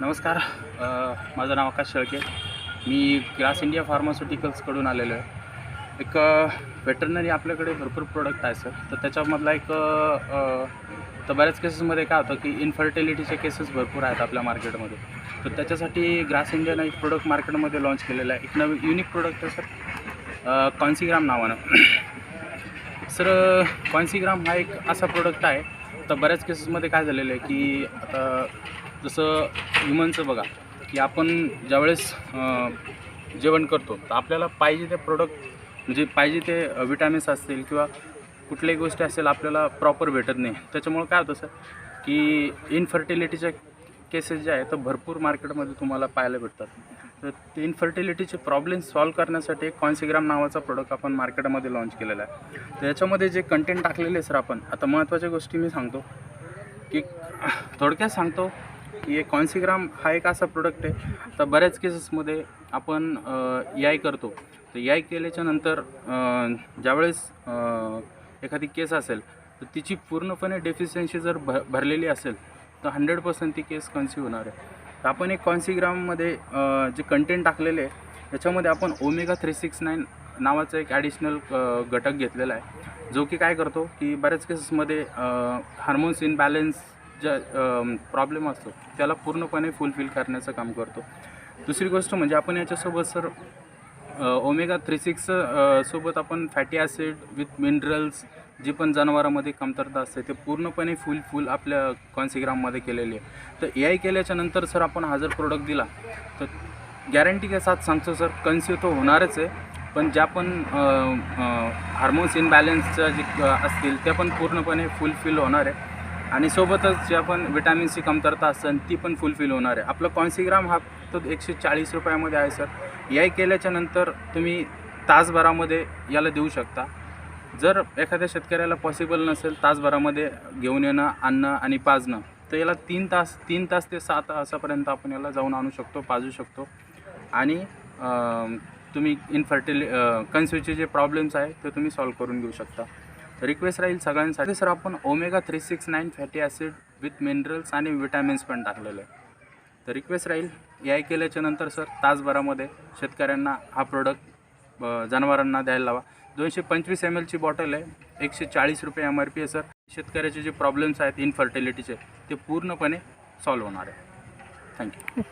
नमस्कार. माझं नाव आकाश शेळके. मी ग्रास इंडिया फार्मास्युटिकल्सकडून आलेलो आहे. एक वेटरनरी आपल्याकडे भरपूर प्रोडक्ट आहे सर तर त्याच्यामधला एक तर बऱ्याच केसेसमध्ये काय होतं की इन्फर्टिलिटीचे केसेस भरपूर आहेत आपल्या मार्केटमध्ये तर त्याच्यासाठी ग्रास इंडियानं एक प्रोडक्ट मार्केटमध्ये लॉन्च केलेलं आहे. एक नवीन युनिक प्रोडक्ट आहे सर कॉन्सिग्राम नावानं. सर कॉन्सिग्राम हा एक असा प्रोडक्ट आहे. तर बऱ्याच केसेसमध्ये काय झालेलं आहे की आता जसं ह्युमनचं बघा की आपण ज्यावेळेस जेवण करतो तर आपल्याला पाहिजे ते प्रोडक्ट म्हणजे पाहिजे ते विटॅमिन्स असतील किंवा कुठल्याही गोष्टी असेल आपल्याला प्रॉपर भेटत नाही. त्याच्यामुळं काय होतं सर की इनफर्टिलिटीच्या केसेस जे आहेत तर भरपूर मार्केटमध्ये तुम्हाला पाहायला भेटतात. तर ते इनफर्टिलिटीचे प्रॉब्लेम सॉल्व करण्यासाठी एक कॉन्सिग्राम नावाचा प्रोडक्ट आपण मार्केटमध्ये लॉन्च केलेला आहे. तर याच्यामध्ये जे कंटेंट टाकलेले आहे सर आपण आता महत्त्वाच्या गोष्टी मी सांगतो की थोडक्यात सांगतो की एक कॉन्सिग्राम हा एक असा प्रोडक्ट आहे. तर बऱ्याच केसेसमध्ये आपण याय करतो. तर याय केल्याच्यानंतर ज्यावेळेस एखादी केस असेल तर तिची पूर्णपणे डेफिशियन्सी जर भ भरलेली असेल तर हंड्रेड पर्सेंट ती केस कन्सिव्ह होणार आहे. तर आपण एक कॉन्सिग्राममध्ये जे कंटेंट टाकलेले आहे त्याच्यामध्ये आपण ओमेगा थ्री सिक्स नाईन नावाचा एक ॲडिशनल घटक घेतलेला आहे. जो की काय करतो की बऱ्याच केसेसमध्ये हार्मोन्स इनबॅलेन्स ज्या प्रॉब्लेम असतो त्याला पूर्णपणे फुलफिल करण्याचं काम करतो. दुसरी गोष्ट म्हणजे आपण याच्यासोबत सर ओमेगा थ्री सिक्स सोबत आपण फॅटी ॲसिड विथ मिनरल्स जी पण जनावरामध्ये कमतरता असते ते पूर्णपणे फुल फुल आपल्या कॉन्सिग्राममध्ये केलेली आहे. तर ए आय केल्याच्यानंतर सर आपण हा जर प्रोडक्ट दिला तर गॅरंटी के साथ सांगतो सर कन्सिव्ह तो होणारच आहे पण ज्या पण हार्मोन्स इनबॅलन्सच्या जे असतील त्या पण पूर्णपणे फुलफिल होणार आहे. आणि सोबतच जे आपण विटॅमिन सी कमतरता असेल ती पण फुलफिल होणार आहे. आपलं कॉन्सिग्राम हा तो एकशे चाळीस रुपयामध्ये आहे सर याय केल्याच्यानंतर तुम्ही तासभरामध्ये याला देऊ शकता. जर एखाद्या शेतकऱ्याला पॉसिबल नसेल तासभरामध्ये घेऊन येणं आणणं आणि पाजणं तर याला तीन तास तीन तास ते सात तासापर्यंत आपण याला जाऊन आणू शकतो पाजू शकतो. आणि तुम्ही इनफर्टिल कन्स्यूचे जे प्रॉब्लेम्स आहे ते तुम्ही सॉल्व करून घेऊ शकता. रिक्वेस्ट राहील सगळ्यांसाठी. सर आपण omega three six nine fatty acid with minerals आणि विटॅमिन्स पण टाकलेलं. आहे तर रिक्वेस्ट राहील. याय केल्याच्यानंतर सर तासभरामध्ये शेतकऱ्यांना हा प्रोडक्ट जनावरांना द्यायला लावा. दोनशे पंचवीस एम एलची बॉटल आहे. एकशे चाळीस रुपये एम आर पी आहे सर शेतकऱ्याचे जे प्रॉब्लेम्स आहेत इनफर्टिलिटीचे ते पूर्णपणे सॉल्व होणार आहे. थँक्यू